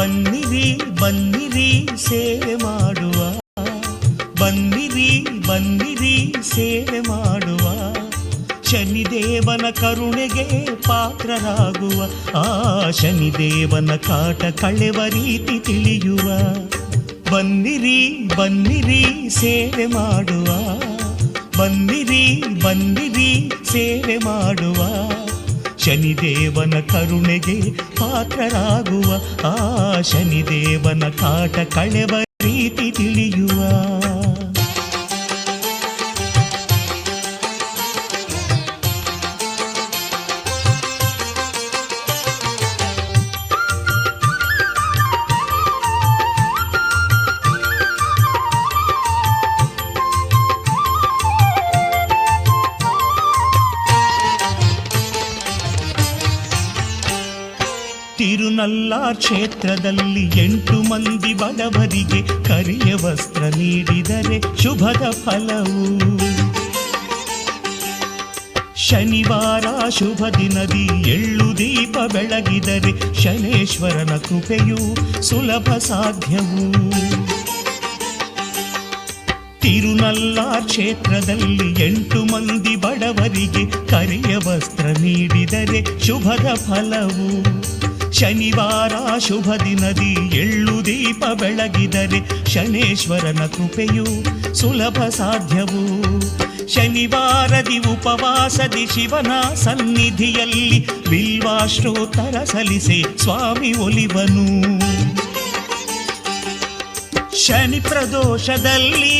ಬನ್ನಿರಿ ಬನ್ನಿರಿ, ಸೇವೆ ಮಾಡುವ. ಬನ್ನಿರಿ ಬನ್ನಿರಿ, ಸೇವೆ ಮಾಡುವ. ಶನಿದೇವನ ಕರುಣೆಗೆ ಪಾತ್ರರಾಗುವ. ಆ ಶನಿದೇವನ ಕಾಟ ಕಳೆವ ರೀತಿ ತಿಳಿಯುವ. ಬನ್ನಿರಿ ಬನ್ನಿರಿ, ಸೇವೆ ಮಾಡುವ. ಬನ್ನಿರಿ ಬನ್ನಿರಿ, ಸೇವೆ ಮಾಡುವ. ಶನಿದೇವನ ಕರುಣೆಗೆ ಪಾತ್ರರಾಗುವ ಆ ಶನಿದೇವನ ಕಾಟ ಕಳೆವ ರೀತಿ ತಿಳಿಯುವ ತಿರುನಲ್ಲಾರ್ ಕ್ಷೇತ್ರದಲ್ಲಿ ಎಂಟು ಮಂದಿ ಬಡವರಿಗೆ ಕರಿಯ ವಸ್ತ್ರ ನೀಡಿದರೆ ಶುಭದ ಫಲವು. ಶನಿವಾರ ಶುಭ ದಿನದಿ ಎಳ್ಳು ದೀಪ ಬೆಳಗಿದರೆ ಶನೇಶ್ವರನ ಕೃಪೆಯು ಸುಲಭ ಸಾಧ್ಯವು. ತಿರುನಲ್ಲಾ ಕ್ಷೇತ್ರದಲ್ಲಿ ಎಂಟು ಮಂದಿ ಬಡವರಿಗೆ ಕರಿಯ ವಸ್ತ್ರ ನೀಡಿದರೆ ಶುಭದ ಫಲವು. ಶನಿವಾರ ಶುಭ ದಿನದಿ ಎಳ್ಳು ದೀಪ ಬೆಳಗಿದರೆ ಶನೇಶ್ವರನ ಕೃಪೆಯು ಸುಲಭ ಸಾಧ್ಯವು. ಶನಿವಾರದಿ ಉಪವಾಸದಿ ಶಿವನ ಸನ್ನಿಧಿಯಲ್ಲಿ ಬಿಲ್ವಾಶ್ರೋತ್ತರ ಸಲಿಸಿ ಸ್ವಾಮಿ ಒಲಿವನು. ಶನಿ ಪ್ರದೋಷದಲ್ಲಿ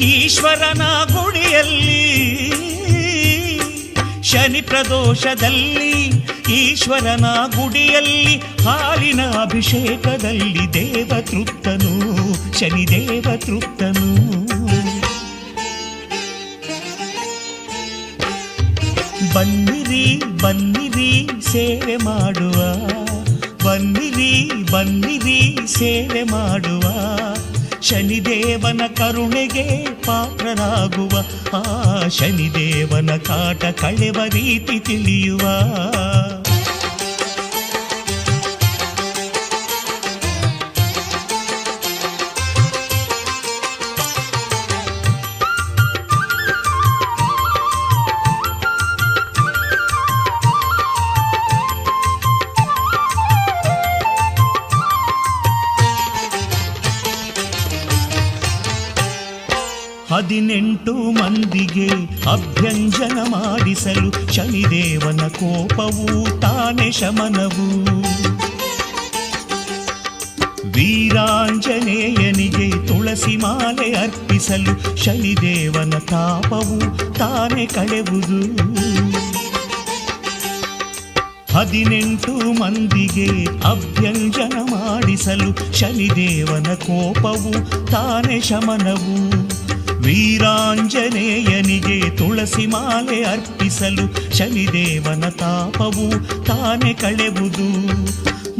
ಈಶ್ವರನ ಗುಡಿಯಲ್ಲಿ ಶನಿ ಪ್ರದೋಷದಲ್ಲಿ, ಈಶ್ವರನ ಗುಡಿಯಲ್ಲಿ, ಹಾಲಿನ ಅಭಿಷೇಕದಲ್ಲಿ ದೇವತೃಪ್ತನು, ಶನಿ ದೇವತೃಪ್ತನು. ಬನ್ನಿರಿ ಬನ್ನಿರಿ, ಸೇವೆ ಮಾಡುವ. ಬನ್ನಿರಿ ಬನ್ನಿರಿ, ಸೇವೆ ಮಾಡುವ. ಶನಿದೇವನ ಕರುಣೆಗೆ ಪಾತ್ರರಾಗುವ ಆ ಶನಿದೇವನ ಕಾಟ ಕಳೆವ ರೀತಿ ತಿಳಿಯುವ. ಹದಿನೆಂಟು ಮಂದಿಗೆ ಅಭ್ಯಂಜನ ಮಾಡಿಸಲು ಶನಿದೇವನ ಕೋಪವು ತಾನೆ ಶಮನವು. ವೀರಾಂಜನೇಯನಿಗೆ ತುಳಸಿ ಮಾಲೆ ಅರ್ಪಿಸಲು ಶನಿದೇವನ ತಾಪವು ತಾನೆ ಕಳೆವುದು. ಹದಿನೆಂಟು ಮಂದಿಗೆ ಅಭ್ಯಂಜನ ಮಾಡಿಸಲು ಶನಿದೇವನ ಕೋಪವು ತಾನೆ ಶಮನವು. ವೀರಾಂಜನೇಯನಿಗೆ ತುಳಸಿ ಮಾಲೆ ಅರ್ಪಿಸಲು ಶನಿದೇವನ ತಾಪವು ತಾನೆ ಕಳೆವುದು.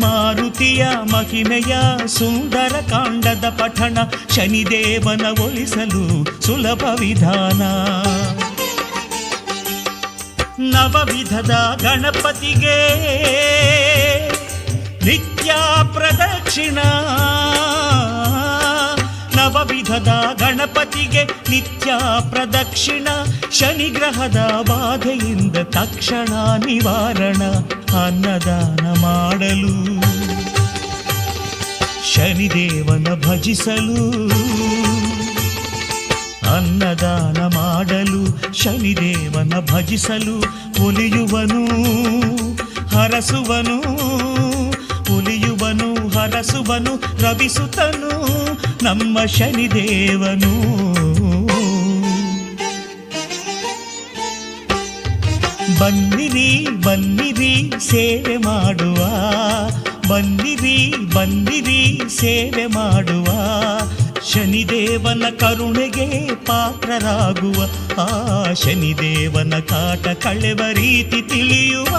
ಮಾರುತಿಯ ಮಹಿಮೆಯ ಸುಂದರ ಕಾಂಡದ ಪಠಣ ಶನಿದೇವನ ಒಲಿಸಲು ಸುಲಭ ವಿಧಾನ. ನವವಿಧದ ಗಣಪತಿಗೆ ನಿತ್ಯ ಪ್ರದಕ್ಷಿಣ ನವವಿಧದ ಗಣಪತಿಗೆ ನಿತ್ಯ ಪ್ರದಕ್ಷಿಣ, ಶನಿಗ್ರಹದ ಬಾಧೆಯಿಂದ ತಕ್ಷಣ ನಿವಾರಣ, ಅನ್ನದಾನ ಮಾಡಲು. ಶನಿದೇವನ ಭಜಿಸಲು. ಅನ್ನದಾನ ಮಾಡಲು, ಶನಿದೇವನ ಭಜಿಸಲು, ಒಲಿಯುವನು, ಹರಸುವನು. ಒಲಿಯುವನು ರವಿಸುತನು, ನಮ್ಮ ಶನಿದೇವನು. ಬನ್ನಿರಿ ಬನ್ನಿರಿ, ಸೇವೆ ಮಾಡುವ. ಬನ್ನಿರಿ ಬನ್ನಿರಿ, ಸೇವೆ ಮಾಡುವ. ಶನಿದೇವನ ಕರುಣೆಗೆ ಪಾತ್ರರಾಗುವ. ಆ ಶನಿದೇವನ ಕಾಟ ಕಳೆವ ರೀತಿ ತಿಳಿಯುವ.